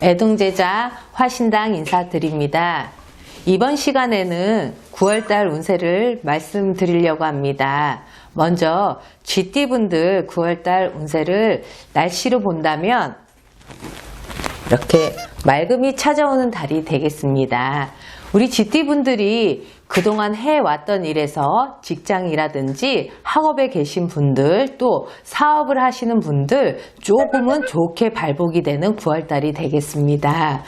애동제자 화신당 인사드립니다. 이번 시간에는 9월달 운세를 말씀드리려고 합니다. 먼저 GT분들 9월달 운세를 날씨로 본다면 이렇게 맑음이 찾아오는 달이 되겠습니다. 우리 GT분들이 그동안 해왔던 일에서 직장이라든지 학업에 계신 분들 또 사업을 하시는 분들 조금은 좋게 발복이 되는 9월달이 되겠습니다.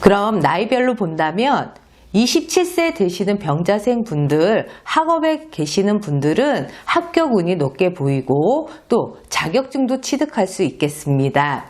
그럼 나이별로 본다면 27세 되시는 병자생 분들, 학업에 계시는 분들은 합격 운이 높게 보이고 또 자격증도 취득할 수 있겠습니다.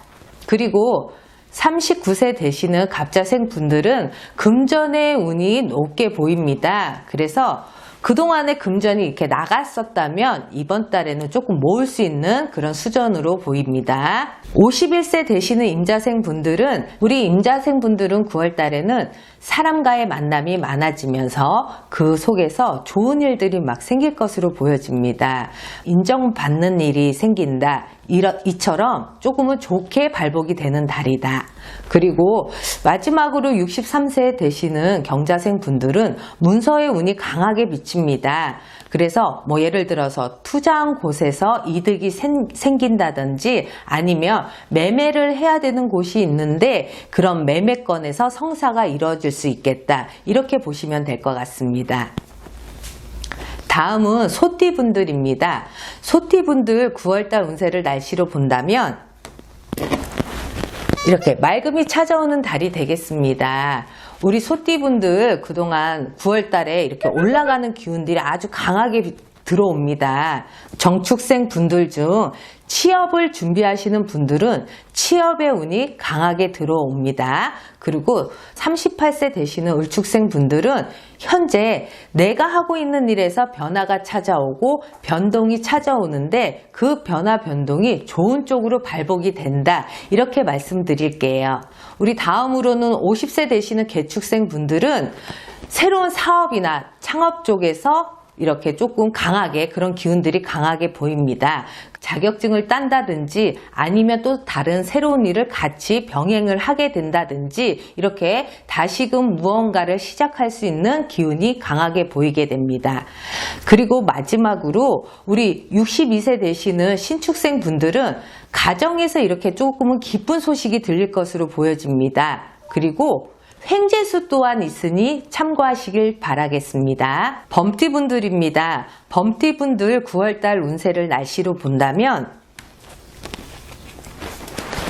그리고 39세 되시는 갑자생 분들은 금전의 운이 높게 보입니다. 그래서 그동안에 금전이 이렇게 나갔었다면 이번 달에는 조금 모을 수 있는 그런 수전으로 보입니다. 51세 되시는 임자생 분들은 우리 임자생 분들은 9월 달에는 사람과의 만남이 많아지면서 그 속에서 좋은 일들이 막 생길 것으로 보여집니다. 인정받는 일이 생긴다. 이처럼 조금은 좋게 발복이 되는 달이다. 그리고 마지막으로 63세 되시는 경자생 분들은 문서의 운이 강하게 비칩니다. 그래서 뭐 예를 들어서 투자한 곳에서 이득이 생, 생긴다든지 아니면 매매를 해야 되는 곳이 있는데 그런 매매건에서 성사가 이루어질 수 있겠다. 이렇게 보시면 될 것 같습니다. 다음은 소띠분들입니다. 소띠분들 9월달 운세를 날씨로 본다면 이렇게 맑음이 찾아오는 달이 되겠습니다. 우리 소띠분들 그동안 9월달에 이렇게 올라가는 기운들이 아주 강하게 들어옵니다. 정축생 분들 중 취업을 준비하시는 분들은 취업의 운이 강하게 들어옵니다. 그리고 38세 되시는 을축생 분들은 현재 내가 하고 있는 일에서 변화가 찾아오고 변동이 찾아오는데 그 변화 변동이 좋은 쪽으로 발복이 된다. 이렇게 말씀드릴게요. 우리 다음으로는 50세 되시는 개축생 분들은 새로운 사업이나 창업 쪽에서 이렇게 조금 강하게 그런 기운들이 강하게 보입니다. 자격증을 딴다든지 아니면 또 다른 새로운 일을 같이 병행을 하게 된다든지 이렇게 다시금 무언가를 시작할 수 있는 기운이 강하게 보이게 됩니다. 그리고 마지막으로 우리 62세 되시는 신축생 분들은 가정에서 이렇게 조금은 기쁜 소식이 들릴 것으로 보여집니다. 그리고 횡재수 또한 있으니 참고하시길 바라겠습니다. 범띠분들입니다. 범띠분들 9월달 운세를 날씨로 본다면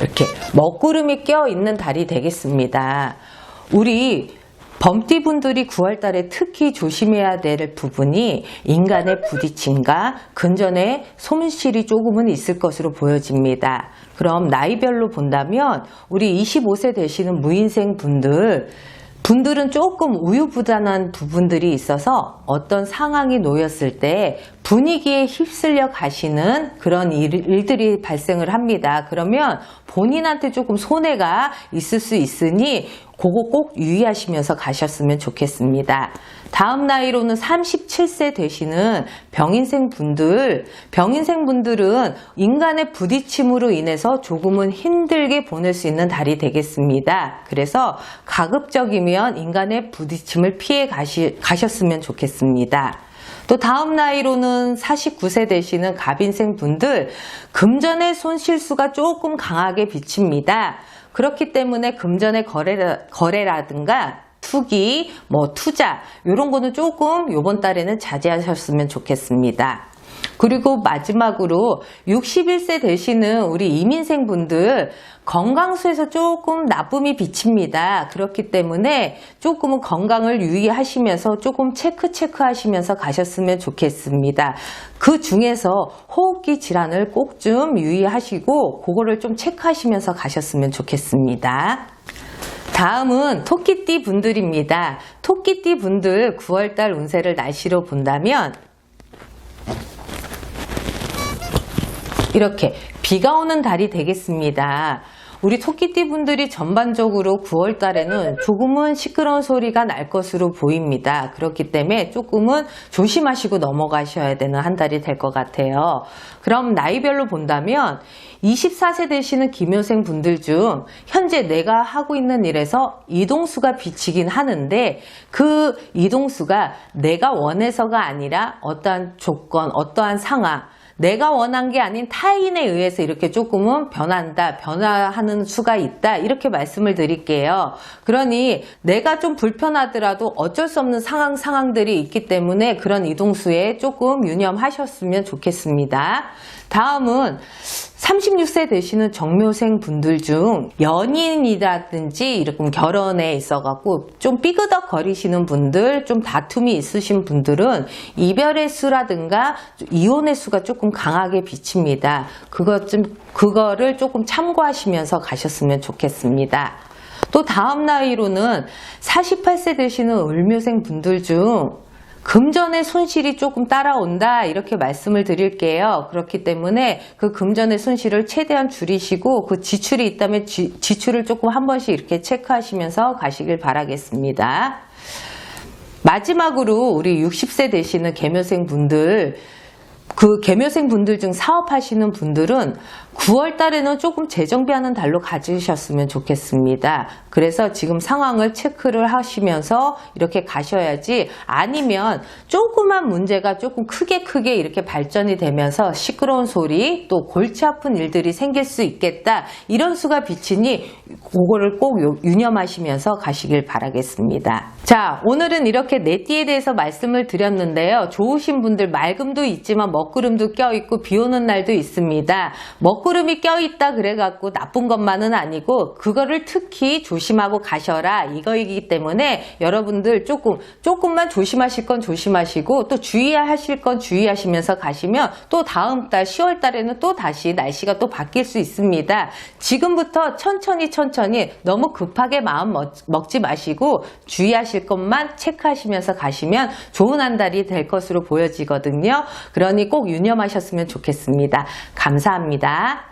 이렇게 먹구름이 껴 있는 달이 되겠습니다. 우리 범띠분들이 9월 달에 특히 조심해야 될 부분이 인간의 부딪힘과 근전의 손실이 조금은 있을 것으로 보여집니다. 그럼 나이별로 본다면 우리 25세 되시는 무인생 분들 분들은 조금 우유부단한 부분들이 있어서 어떤 상황이 놓였을 때 분위기에 휩쓸려 가시는 그런 일, 일들이 발생을 합니다. 그러면 본인한테 조금 손해가 있을 수 있으니 그거 꼭 유의하시면서 가셨으면 좋겠습니다. 다음 나이로는 37세 되시는 병인생 분들, 병인생 분들은 인간의 부딪힘으로 인해서 조금은 힘들게 보낼 수 있는 달이 되겠습니다. 그래서 가급적이면 인간의 부딪힘을 피해 가시, 가셨으면 좋겠습니다. 또 다음 나이로는 49세 되시는 갑인생 분들 금전의 손실수가 조금 강하게 비칩니다. 그렇기 때문에 금전의 거래라, 거래라든가 투기, 뭐 투자 이런 거는 조금 이번 달에는 자제하셨으면 좋겠습니다. 그리고 마지막으로 61세 되시는 우리 이민생 분들 건강수에서 조금 나쁨이 비칩니다. 그렇기 때문에 조금은 건강을 유의하시면서 조금 체크 체크 하시면서 가셨으면 좋겠습니다. 그 중에서 호흡기 질환을 꼭 좀 유의하시고 그거를 좀 체크하시면서 가셨으면 좋겠습니다. 다음은 토끼띠 분들입니다. 토끼띠 분들 9월달 운세를 날씨로 본다면 이렇게 비가 오는 달이 되겠습니다. 우리 토끼띠 분들이 전반적으로 9월 달에는 조금은 시끄러운 소리가 날 것으로 보입니다. 그렇기 때문에 조금은 조심하시고 넘어가셔야 되는 한 달이 될 것 같아요. 그럼 나이별로 본다면 24세 되시는 김효생 분들 중 현재 내가 하고 있는 일에서 이동수가 비치긴 하는데 그 이동수가 내가 원해서가 아니라 어떠한 조건, 어떠한 상황, 내가 원한 게 아닌 타인에 의해서 이렇게 조금은 변한다, 변화하는 수가 있다, 이렇게 말씀을 드릴게요. 그러니 내가 좀 불편하더라도 어쩔 수 없는 상황, 상황들이 있기 때문에 그런 이동수에 조금 유념하셨으면 좋겠습니다. 다음은 36세 되시는 정묘생 분들 중 연인이라든지 이렇게 결혼에 있어 갖고 좀 삐그덕 거리시는 분들, 좀 다툼이 있으신 분들은 이별의 수라든가 이혼의 수가 조금 강하게 비칩니다. 그것 좀, 그거를 조금 참고하시면서 가셨으면 좋겠습니다. 또 다음 나이로는 48세 되시는 을묘생 분들 중 금전의 손실이 조금 따라온다 이렇게 말씀을 드릴게요. 그렇기 때문에 그 금전의 손실을 최대한 줄이시고 그 지출이 있다면 지, 지출을 조금 한 번씩 이렇게 체크하시면서 가시길 바라겠습니다. 마지막으로 우리 60세 되시는 개묘생 분들 그 개묘생 분들 중 사업하시는 분들은 9월 달에는 조금 재정비하는 달로 가지셨으면 좋겠습니다. 그래서 지금 상황을 체크를 하시면서 이렇게 가셔야지 아니면 조그만 문제가 조금 크게 크게 이렇게 발전이 되면서 시끄러운 소리 또 골치 아픈 일들이 생길 수 있겠다. 이런 수가 비치니 그거를 꼭 요- 유념하시면서 가시길 바라겠습니다. 자, 오늘은 이렇게 내띠에 대해서 말씀을 드렸는데요. 좋으신 분들 맑음도 있지만 먹구름도 껴있고 비 오는 날도 있습니다. 먹구름이 껴있다 그래갖고 나쁜 것만은 아니고 그거를 특히 조심하고 가셔라 이거이기 때문에 여러분들 조금 조금만 조심하실 건 조심하시고 또 주의하실 건 주의하시면서 가시면 또 다음 달 10월 달에는 또 다시 날씨가 또 바뀔 수 있습니다. 지금부터 천천히 천천히 너무 급하게 마음 먹- 먹지 마시고 주의하실 것만 체크하시면서 가시면 좋은 한 달이 될 것으로 보여지거든요. 그러니 꼭 유념하셨으면 좋겠습니다. 감사합니다.